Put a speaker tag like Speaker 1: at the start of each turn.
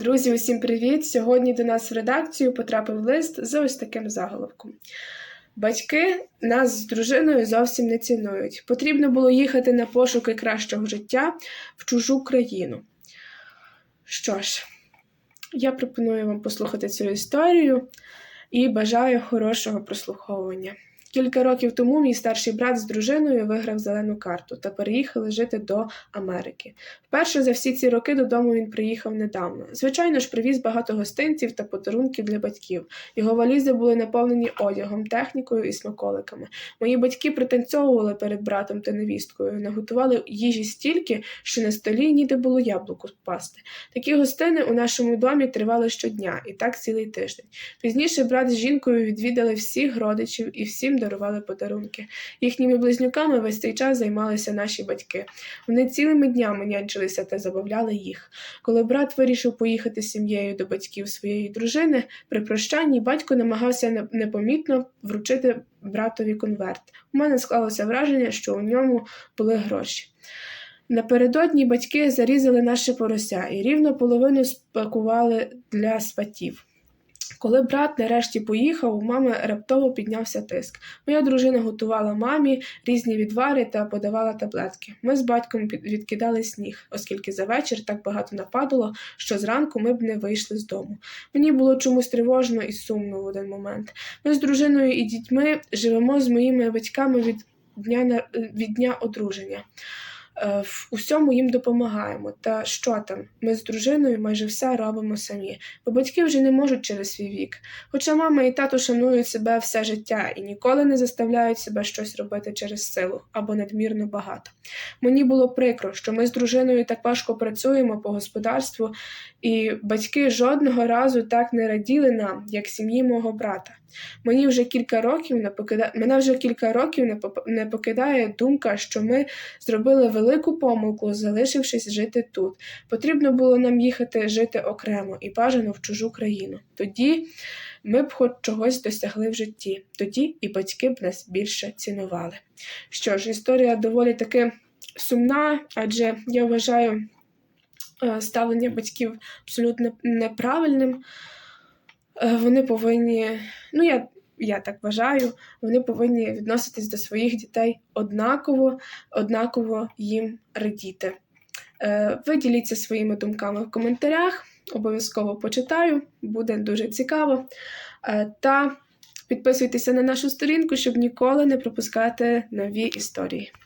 Speaker 1: Друзі, усім привіт! Сьогодні до нас в редакцію потрапив лист з ось таким заголовком. Батьки нас з дружиною зовсім не цінують. Потрібно було їхати на пошуки кращого життя в чужу країну. Що ж, я пропоную вам послухати цю історію і бажаю хорошого прослуховування. Кілька років тому мій старший брат з дружиною виграв зелену карту та переїхали жити до Америки. Вперше за всі ці роки додому він приїхав недавно. Звичайно ж, привіз багато гостинців та подарунків для батьків. Його валізи були наповнені одягом, технікою і смаколиками. Мої батьки пританцьовували перед братом та невісткою, наготували їжі стільки, що на столі ніде було яблуку впасти. Такі гостини у нашому домі тривали щодня, і так цілий тиждень. Пізніше брат з жінкою відвідали всіх родичів і всім дарували подарунки. Їхніми близнюками весь цей час займалися наші батьки. Вони цілими днями нянчилися та забавляли їх. Коли брат вирішив поїхати з сім'єю до батьків своєї дружини, при прощанні батько намагався непомітно вручити братові конверт. У мене склалося враження, що у ньому були гроші. Напередодні батьки зарізали наше порося і рівно половину спакували для сватів. Коли брат нарешті поїхав, у мами раптово піднявся тиск. Моя дружина готувала мамі різні відвари та подавала таблетки. Ми з батьком відкидали сніг, оскільки за вечір так багато нападало, що зранку ми б не вийшли з дому. Мені було чомусь тривожно і сумно в один момент. Ми з дружиною і дітьми живемо з моїми батьками від дня від дня одруження. Е, В усьому їм допомагаємо. Та що там? Ми з дружиною майже все робимо самі, бо батьки вже не можуть через свій вік. Хоча мама і тато шанують себе все життя і ніколи не заставляють себе щось робити через силу або надмірно багато. Мені було прикро, що ми з дружиною так важко працюємо по господарству, і батьки жодного разу так не раділи нам, як сім'ї мого брата. Мені вже кілька років не покида... Мене вже кілька років не, поп... не покидає думка, що ми зробили велику помилку, залишившись жити тут. Потрібно було нам їхати жити окремо і бажано в чужу країну. Тоді ми б хоч чогось досягли в житті, тоді і батьки б нас більше цінували. Що ж, історія доволі таки сумна, адже я вважаю е, ставлення батьків абсолютно неправильним. Е, Вони повинні, ну я, я так вважаю, вони повинні відноситись до своїх дітей однаково, однаково їм радіти. Е, Ви діліться своїми думками в коментарях, обов'язково почитаю, буде дуже цікаво. Е, Та підписуйтеся на нашу сторінку, щоб ніколи не пропускати нові історії.